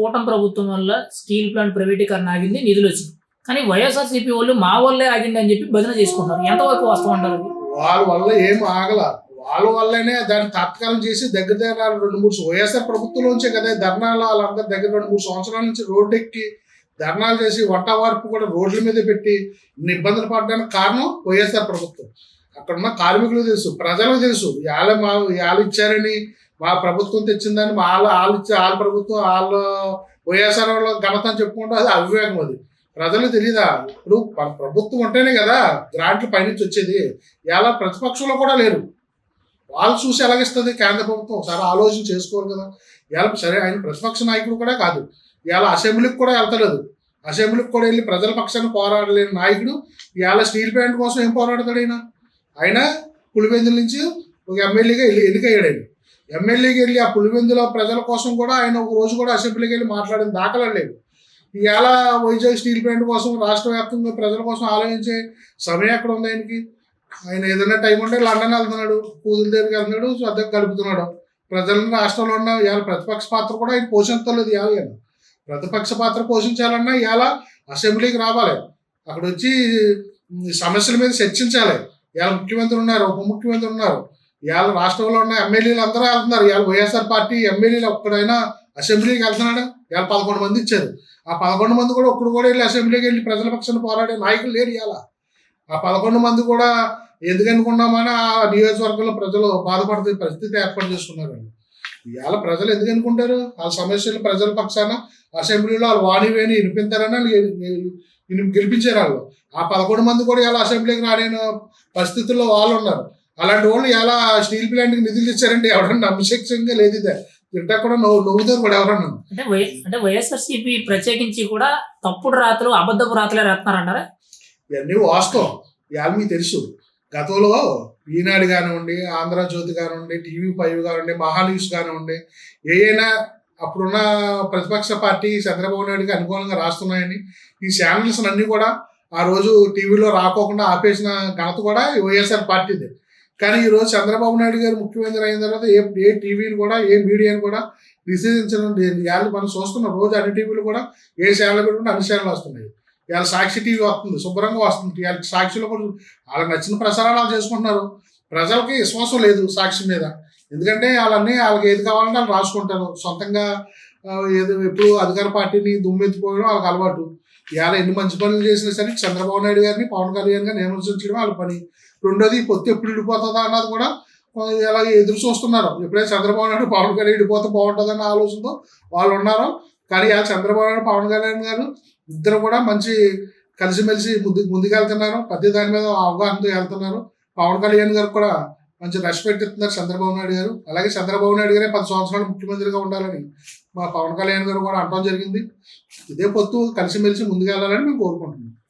కూటమి ప్రభుత్వం వల్ల స్టీల్ ప్లాంట్ ప్రైవేటీకరణ ఆగింది నిధులు వచ్చింది. కానీ వైఎస్ఆర్సీపీ వాళ్ళు మా వల్లే ఆగింది అని చెప్పి భజన చేసుకుంటారు ఎంతవరకు వాస్తవం అంటారు వాళ్ళ వల్ల ఏం ఆగల. వాళ్ళ వల్లనే దాన్ని తాత్కాలం చేసి దగ్గర దగ్గర రెండు మూడు వైఎస్ఆర్ ప్రభుత్వంలోంచే కదా ధర్నాలు వాళ్ళందరి దగ్గర రెండు మూడు సంవత్సరాల నుంచి రోడ్డు ఎక్కి ధర్నాలు చేసి వంట వార్పు కూడా రోడ్ల మీద పెట్టి ఇన్ని ఇబ్బందులు పడడానికి కారణం వైఎస్ఆర్ ప్రభుత్వం. అక్కడ ఉన్న కార్మికులు తెలుసు ప్రజలకు తెలుసు. వాళ్ళ మా యాలు ఇచ్చారని మా ప్రభుత్వం తెచ్చిందని మా వాళ్ళు వాళ్ళు ఇచ్చే వాళ్ళ ప్రభుత్వం వాళ్ళు వైఎస్ఆర్ వాళ్ళ ఘనత అని చెప్పుకుంటే అది అవివేకం అది. ప్రజలు తెలియదా ఇప్పుడు ప్రభుత్వం ఉంటేనే కదా గ్రాంట్లు పైనుంచి వచ్చేది. ఇలా ప్రతిపక్షంలో కూడా లేరు. వాళ్ళు చూసి ఎలాగిస్తుంది కేంద్ర ప్రభుత్వం? ఒకసారి ఆలోచన చేసుకోవాలి కదా. ఇలా సరే ఆయన ప్రతిపక్ష నాయకుడు కూడా కాదు. ఇవాళ అసెంబ్లీకి కూడా వెళ్తలేదు. అసెంబ్లీకి కూడా వెళ్ళి ప్రజల పక్షాన్ని పోరాడలేని నాయకుడు ఇవాళ స్టీల్ ప్లాంట్ కోసం ఏం పోరాడతాడు ఆయన? ఆయన పులివెందుల నుంచి ఒక ఎమ్మెల్యేగా ఎన్నికయ్యాడు ఆయన. ఎమ్మెల్యేకి వెళ్ళి ఆ పులివెందులో ప్రజల కోసం కూడా ఆయన ఒక రోజు కూడా అసెంబ్లీకి వెళ్ళి మాట్లాడిన దాఖలు లేవు ఇవాళ వైజాగ్ స్టీల్ ప్లాంట్ కోసం రాష్ట్ర వ్యాప్తంగా ప్రజల కోసం ఆలోచించే సమయం ఎక్కడ ఉంది ఆయనకి? ఆయన ఏదైనా టైం ఉంటే లండన్ వెళ్తున్నాడు పూజల దగ్గరికి వెళ్తున్నాడు శ్రద్ధ కలుపుతున్నాడు. ప్రజలను రాష్ట్రంలో ఉన్న ఇవాళ ప్రతిపక్ష పాత్ర కూడా ఆయన పోషించలేదు ఇవాళ ఆయన ప్రతిపక్ష పాత్ర పోషించాలన్నా ఇవాళ అసెంబ్లీకి రావాలి. అక్కడ వచ్చి సమస్యల మీద చర్చించాలి. ఇవాళ ముఖ్యమంత్రి ఉన్నారు ఉప ముఖ్యమంత్రి ఉన్నారు. ఇవాళ రాష్ట్రంలో ఉన్న ఎమ్మెల్యేలు అందరూ వెళ్తున్నారు. ఇవాళ వైఎస్ఆర్ పార్టీ ఎమ్మెల్యేలు ఒక్కడైనా అసెంబ్లీకి వెళ్తున్నాడు? ఇవాళ పదకొండు మంది ఇచ్చారు. ఆ పదకొండు మంది కూడా ఒక్కడు కూడా వెళ్ళి అసెంబ్లీకి వెళ్ళి ప్రజల పక్షాన పోరాడే నాయకులు లేరు ఇవాళ. ఆ పదకొండు మంది కూడా ఎందుకనుకున్నామని ఆ నియోజకవర్గంలో ప్రజలు బాధపడుతున్న పరిస్థితి ఏర్పాటు చేసుకున్నారు ఇవాళ ప్రజలు ఎందుకు అనుకుంటారు వాళ్ళ సమస్యలు ప్రజల పక్షాన అసెంబ్లీలో వాళ్ళు వాణివేణి వినిపించారని వాళ్ళు గెలిపించారు వాళ్ళు. ఆ పదకొండు మంది కూడా ఇలా అసెంబ్లీకి రాలేని పరిస్థితుల్లో వాళ్ళు ఉన్నారు. అలాంటి వాళ్ళు ఎలా స్టీల్ ప్లాంట్కి నిధులు ఇచ్చారంటే ఎవరన్నా నమ్మశక్యంగా లేదు ఇదే. తింటా కూడా నవ్వు నవ్వుతారు కూడా ఎవరన్నా. అంటే అంటే వైఎస్ఆర్సీపీ ప్రత్యేకించి కూడా తప్పుడు రాతలు అబద్ధపు రాతలే రాస్తున్నారంటారా ఇవన్నీ వాస్తవం. ఇవాళ మీకు తెలుసు. గతంలో ఈనాడు కానివ్వండి ఆంధ్రజ్యోతి కానివ్వండి టీవీ ఫైవ్ కానివ్వండి మహా న్యూస్ కానివ్వండి ఏదైనా అప్పుడున్న ప్రతిపక్ష పార్టీ చంద్రబాబు నాయుడుకి అనుకూలంగా రాస్తున్నాయని ఈ ఛానల్స్ అన్నీ కూడా ఆ రోజు టీవీలో రాకోకుండా ఆపేసిన ఘనత కూడా ఈ వైఎస్ఆర్ పార్టీదే. కానీ ఈ రోజు చంద్రబాబు నాయుడు గారు ముఖ్యమంత్రి అయిన తర్వాత ఏ ఏ టీవీని కూడా ఏ మీడియాని కూడా నిషేధించడం లేదు. ఇవాళ మనం చూస్తున్నాం రోజు అన్ని టీవీలు కూడా ఏ ఛానల్ పెట్టుకుంటే అన్ని ఛానల్ వస్తున్నాయి. ఇవాళ సాక్షి టీవీ వస్తుంది శుభ్రంగా వస్తుంది. ఇవాళ సాక్షిలో కూడా వాళ్ళకి నచ్చిన ప్రసారాలు చేసుకుంటున్నారు. ప్రజలకి విశ్వాసం లేదు సాక్షి మీద. ఎందుకంటే వాళ్ళన్నీ వాళ్ళకి ఏది కావాలంటే వాళ్ళు రాసుకుంటారు. సొంతంగా ఏదో ఎప్పుడు అధికార పార్టీని దుమ్మెత్తిపోయడం వాళ్ళకి అలవాటు. ఇవాళ ఎన్ని మంచి పనులు చేసినా సరే చంద్రబాబు నాయుడు గారిని పవన్ కళ్యాణ్ గారిని విమర్శించడం వాళ్ళ పని. రెండోది ఈ పొత్తు ఎప్పుడు విడిపోతుందా అన్నది కూడా ఆ, ఇలా ఎదురు చూస్తున్నారు. ఎప్పుడైతే చంద్రబాబు నాయుడు పవన్ కళ్యాణ్ విడిపోతే బాగుంటుందన్న ఆలోచనతో వాళ్ళు ఉన్నారు. కానీ ఆ చంద్రబాబు నాయుడు పవన్ కళ్యాణ్ గారు ఇద్దరు కూడా మంచి కలిసిమెలిసి ముందు ముందుకెళ్తున్నారు. ప్రతి దాని మీద అవగాహనతో వెళ్తున్నారు. పవన్ కళ్యాణ్ గారు కూడా మంచి రష్ ఇస్తున్నారు చంద్రబాబు నాయుడు గారు. అలాగే చంద్రబాబు నాయుడు గారే పది సంవత్సరాలు ముఖ్యమంత్రిగా ఉండాలని మా పవన్ కళ్యాణ్ గారు కూడా అనడం జరిగింది. ఇదే పొత్తు కలిసిమెలిసి ముందుకెళ్ళాలని మేము కోరుకుంటున్నాం.